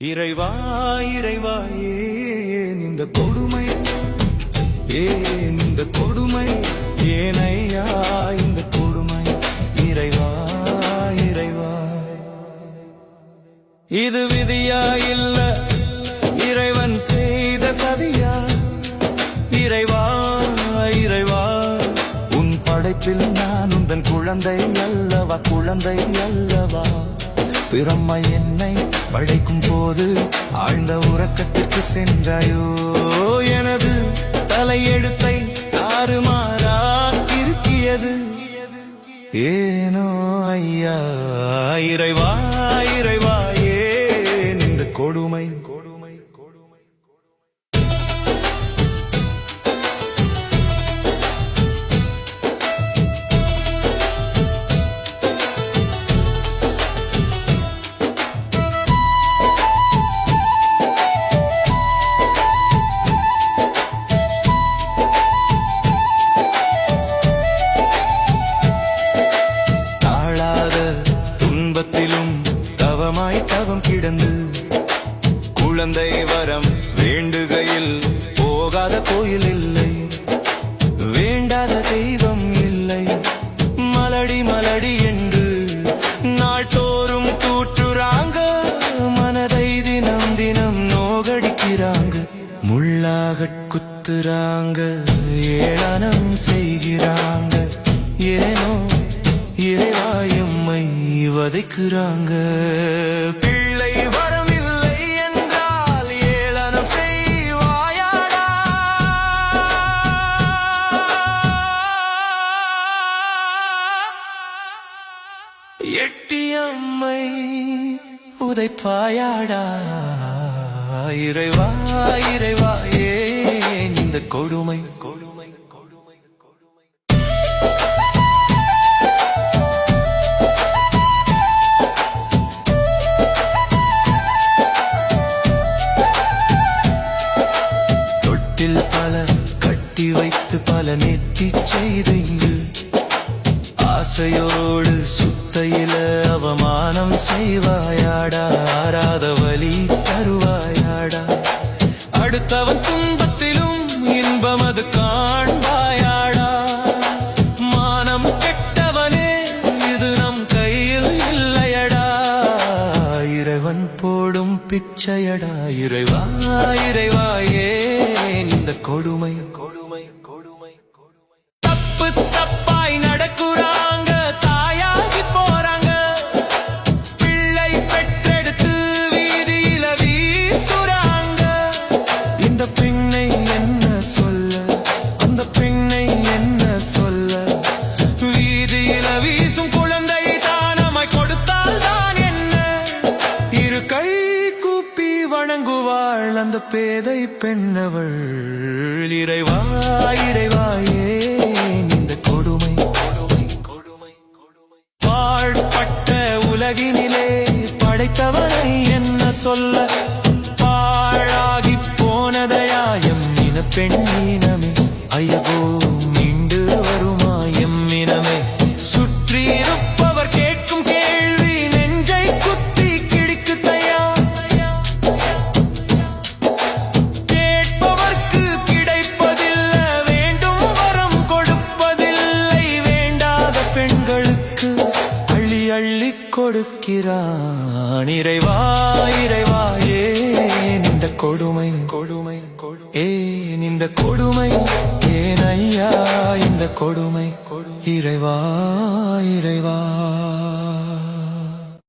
இறைவா இறைவா ஏன் இந்த கொடுமை? ஏன் இந்த கொடுமை? ஏனையா இந்த கொடுமை? இறைவா இறைவா. இது விதியா இல்ல இறைவன் செய்த சதியா? இறைவா இறைவா. உன் படைப்பில் நான் உந்தன் குழந்தை அல்லவா? குழந்தை அல்லவா? பிறம்மை என்னை படைக்கும் போது ஆழ்ந்த உறக்கத்திற்கு சென்றாயோ? எனது தலையெழுத்தை தாறுமாறா இருக்கியது ஏனோ ஐயா இறைவா இறைவா குழந்தை வரம் வேண்டுகையில் போகாத கோயில் இல்லை. வேண்டாத தெய்வம் இல்லை. மலடி மலடி என்று நாள்தோறும் தூற்றுறாங்க. மனதை தினம் தினம் நோகடிக்கிறாங்க. முள்ளாக குத்துறாங்க. ஏளனம் செய்கிறாங்க. ஏனோ இறைவாயம்மை வதைக்கிறாங்க. உதைப்பாயாடா இறைவா இறைவா ஏன் இந்த கொடுமை. கொடுமை கொடுமை கொடுமை தொட்டில் பல கட்டி வைத்து பல நெத்தி செய்து இங்கு ஆசையோடு சுத்தையில அவமானம் செய்வாயாடா? ஆராத வலி தருவாயாடா? அடுத்தவன் துன்பத்திலும் இன்பம் அது காண்பாயாடா? மானம் கெட்டவனே இது நம் கையில் இல்லையடா. இறைவன் போடும் பிச்சையடா. இறைவா இறைவா ஏன் இந்த கொடுமை கொடுமை? வணங்குவாள் அந்த பேதை பெண்ணவள். இறைவா இறைவாயே இந்த கொடுமை. கொடுமை கொடுமை கொடுமை பாழ்பட்ட உலகினிலே படைத்தவனை என்ன சொல்ல? பாழாகி போனதையாயம் இன பெண்ணினமே ஐயோ கொடுக்கிறான். இறைவா இறைவா ஏன் இந்த கொடுமை? கொடுமை ஏன் இந்த கொடுமை? ஏன் ஐயா இந்த கொடுமை? இறைவா இறைவா.